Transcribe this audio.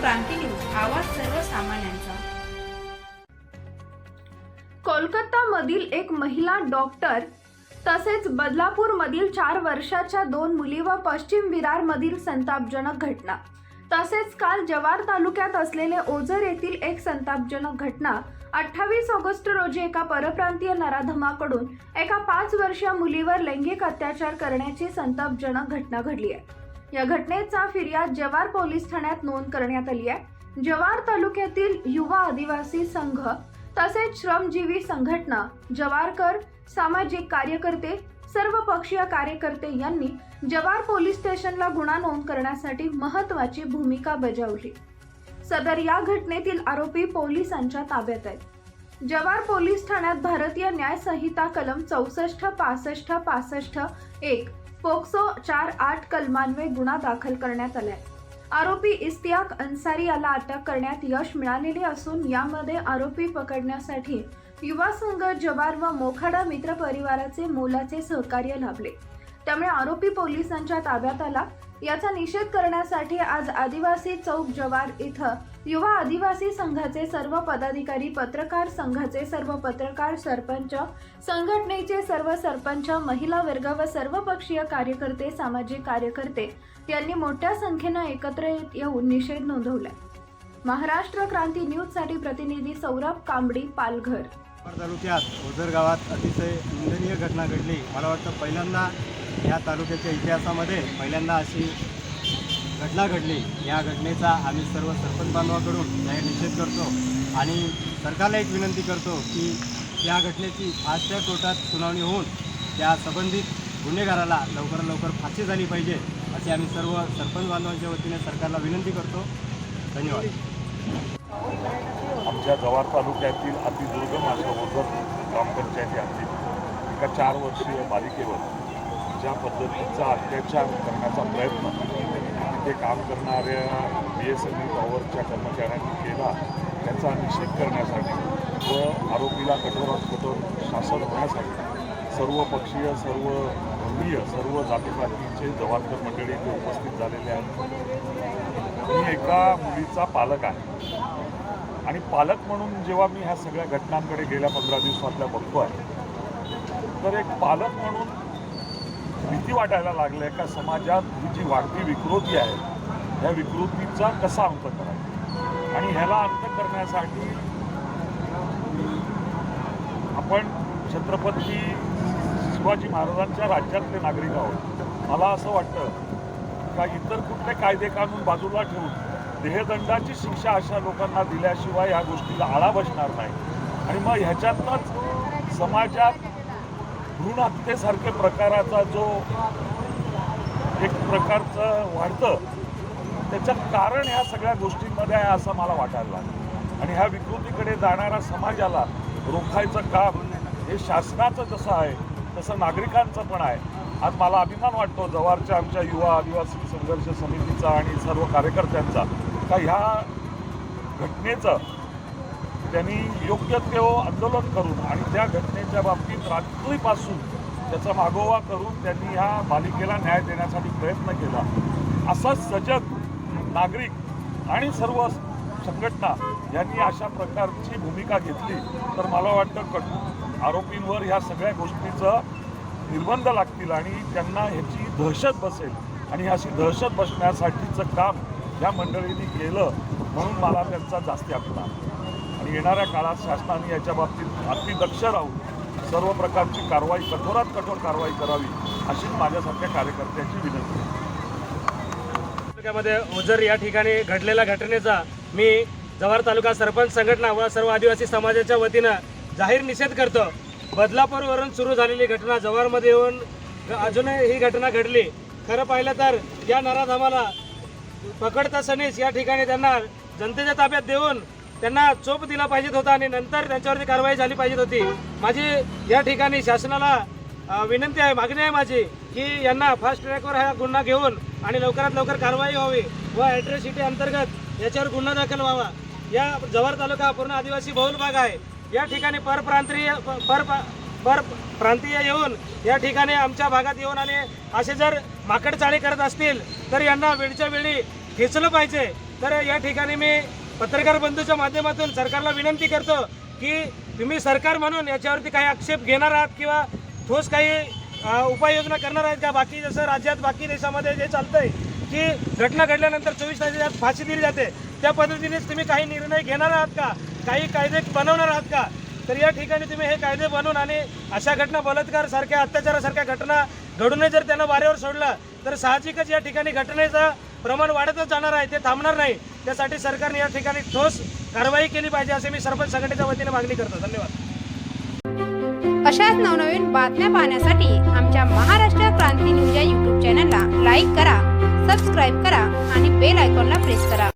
क्रांती news आवाज सर्वसामान्यांचा. कोलकाता मधील एक महिला डॉक्टर तसेच बदलापूर मधील चार वर्षाच्या दोन मुली व पश्चिम विरार मधील संतापजनक घटना. तसेच काल जवार तालुक्यात असलेले ओझर येथील एक संतापजनक घटना. अठ्ठावीस ऑगस्ट रोजी एका परप्रांतीय नराधमाकडून एका पाच वर्षीय मुलीवर लैंगिक अत्याचार करण्याची संतापजनक घटना घडली आहे. या घटनेचा फिर्याद जवार पोलीस ठाण्यात नोंद करण्यात आली आहे. जवार तालुक्यातील युवा आदिवासी संघ तसेच श्रमजीवी संघटना जवारकर सामाजिक कार्यकर्ते सर्व पक्षीय कार्यकर्ते यांनी जवार पोलीस स्टेशनला गुन्हा नोंद करण्यासाठी महत्वाची भूमिका बजावली. सदर या घटनेतील आरोपी पोलिसांच्या ताब्यात आहेत. जवार पोलीस ठाण्यात भारतीय न्याय संहिता कलम चौसष्ट पासष्ट पासष्ट एक पोक्सो चार आठ कलमान्वये गुन्हा दाखल करण्यात आलाय. आरोपी इस्तियाक अन्सारी याला अटक करण्यात यश मिळालेले असून यामध्ये आरोपी पकडण्यासाठी युवा संघ जवार व मोखाडा मित्र परिवाराचे मोलाचे सहकार्य लाभले. त्यामुळे आरोपी पोलिसांच्या ताब्यात आला. याचा निषेध करण्यासाठी आज आदिवासी चौक जवार इथं युवा आदिवासी संघाचे सर्व पदाधिकारी पत्रकार संघाचे सर्व पत्रकार सरपंच संघटनेचे सर्व सरपंच महिला वर्ग व सर्वपक्षीय कार्यकर्ते सामाजिक कार्यकर्ते यांनी मोठ्या संख्येनं एकत्र येत येऊन निषेध नोंदवलाय. महाराष्ट्र क्रांती न्यूजसाठी प्रतिनिधी सौरभ कांबडी पालघर. तालुक्यात ओझर गावात अतिशय निंदनीय घटना घडली. मला वाटतं पहिल्यांदा या तालुक्याच्या इतिहासामध्ये पहिल्यांदा अशी घटना घडली. या घटनेचा आम्ही सर्व सरपंच बांधवाकडून जाहीर निषेध करतो आणि सरकारला एक विनंती करतो की या घटनेची फास्टच्या कोर्टात सुनावणी होऊन त्या संबंधित गुन्हेगाराला लवकरात लवकर फाशी झाली पाहिजे अशी आम्ही सर्व सरपंच बांधवांच्या वतीने सरकारला विनंती करतो. धन्यवाद. आमच्या जव्हार तालुक्यातील अतिदुर्गम अशा ओझर ग्रामपंचायती असतील एका चार वर्षीय बालिकेवर ज्या पद्धतीचा अत्याचार करण्याचा प्रयत्न तिथे काम करणाऱ्या बी एस एन एल पॉवरच्या कर्मचाऱ्यांनी केला त्याचा निषेध करण्यासाठी व आरोपीला कठोरात कठोर शासन होण्यासाठी सर्व पक्षीय सर्व धर्मीय सर्व जातीपातीचे जवाबदार मंडळी इथे उपस्थित झालेले आहेत. मी एका मुलीचा पालक आहे. आणि पालक म्हणून जेव्हा मी ह्या सगळ्या घटनांकडे गेल्या पंधरा दिवसातल्या बघतो आहे तर एक पालक म्हणून भीती वाटायला लागली आहे का समाजात ही जी वाढती विकृती आहे ह्या विकृतीचा कसा अंत करायचा आणि ह्याला अंत करण्यासाठी आपण छत्रपती शिवाजी महाराजांच्या राज्यातले नागरिक आहोत. मला असं वाटतं का इतर कुठले कायदे कानून बाजूला ठेवून देहदंडाची शिक्षा अशा लोकांना दिल्याशिवाय ह्या गोष्टीला आळा बसणार नाही. आणि मग ह्याच्यातनंच समाजात भ्रूण हत्येसारखे प्रकाराचा जो एक प्रकारचं वाढतं त्याचं कारण ह्या सगळ्या गोष्टींमध्ये आहे असं मला वाटायला लागलं. आणि ह्या विकृतीकडे जाणाऱ्या समाजाला रोखायचं काम हे शासनाचं जसं आहे तसं नागरिकांचं पण आहे. आज मला अभिमान वाटतो जवारच्या आमच्या युवा आदिवासी संघर्ष समितीचा आणि सर्व कार्यकर्त्यांचा. का ह्या घटनेचं त्यांनी योग्य ते आंदोलन करून आणि त्या घटनेच्या बाबतीत रात्रीपासून त्याचा मागोवा करून त्यांनी ह्या बालिकेला न्याय देण्यासाठी प्रयत्न केला. असा सजग नागरिक आणि सर्व संघटना यांनी अशा प्रकारची भूमिका घेतली तर मला वाटतं कट आरोपींवर ह्या सगळ्या गोष्टीचं निर्बंध लागतील आणि त्यांना ह्याची दहशत बसेल आणि अशी दहशत बसण्यासाठीचं काम या मंडळींनी केलं म्हणून मला त्यांचा जास्ती अभिमान आणि येणाऱ्या काळात शासनाने याच्या बाबतीत अतिदक्ष राहून सर्व प्रकारची कारवाई कठोरात कठोर कारवाई करावी अशीच माझ्यासारख्या कार्यकर्त्यांची विनंती आहे. तालुक्यामध्ये ओझर या ठिकाणी घडलेल्या घटनेचा मी जव्हार तालुका सरपंच संघटना व सर्व आदिवासी समाजाच्या वतीनं जाहीर निषेध करतो. बदलापूरवरून सुरू झालेली घटना जव्हारमध्ये येऊन अजूनही ही घटना घडली. खरं पाहिलं तर या नराधामाला पकडता सनीस या ठिकाणी त्यांना जनतेच्या ताब्यात देऊन त्यांना चोप दिला पाहिजेत होता आणि नंतर त्यांच्यावरती कारवाई झाली पाहिजे होती. माझी या ठिकाणी शासनाला विनंती आहे मागणी आहे माझी की यांना फास्ट ट्रॅकवर हा गुन्हा घेऊन आणि लवकरात लवकर कारवाई व्हावी व ॲड्रेस सिटी अंतर्गत याच्यावर गुन्हा दाखल व्हावा. या जव्हार तालुका पूर्ण आदिवासी बहुल भाग आहे. या ठिकाणी परप्रांतीय पर पर प्रांतीय येऊन या ठिकाणी आमच्या भागात येऊन आणि असे जर माकडचाळी करत असतील तर यांना वेळच्या वेळी खेचलं पाहिजे. तर या ठिकाणी मी पत्रकार बंधूच्या माध्यमातून सरकारला विनंती करतो की तुम्ही सरकार म्हणून याच्यावरती काही आक्षेप घेणार आहात किंवा ठोस काही उपाययोजना करणार आहेत का बाकी जसं राज्यात बाकी देशामध्ये जे चालतंय की घटना घडल्यानंतर चोवीस तासात फाशी दिली जाते त्या पद्धतीनेच तुम्ही काही निर्णय घेणार आहात का? काही कायदे बनवणार आहात का? तर या ठिकाणी तुम्ही हे कायदे बनवून आणि अशा घटना बलात्कार सारख्या अत्याचारासारख्या घटना घडूनही जर त्यांना वाऱ्यावर सोडलं तर साहजिकच या ठिकाणी घटनेचं प्रमाण वाढतच जाणार आहे ते थांबणार नाही. त्यासाठी सरकारने या ठिकाणी ठोस कारवाई केली पाहिजे असे मी सरपंच संघटनेच्या वतीने मागणी करतो. धन्यवाद. अशाच नवनवीन बातम्या पाहण्यासाठी आमच्या महाराष्ट्र क्रांती न्यूज या यूट्यूब चॅनलला लाईक करा सबस्क्राईब करा आणि बेल आयकॉनला प्रेस करा.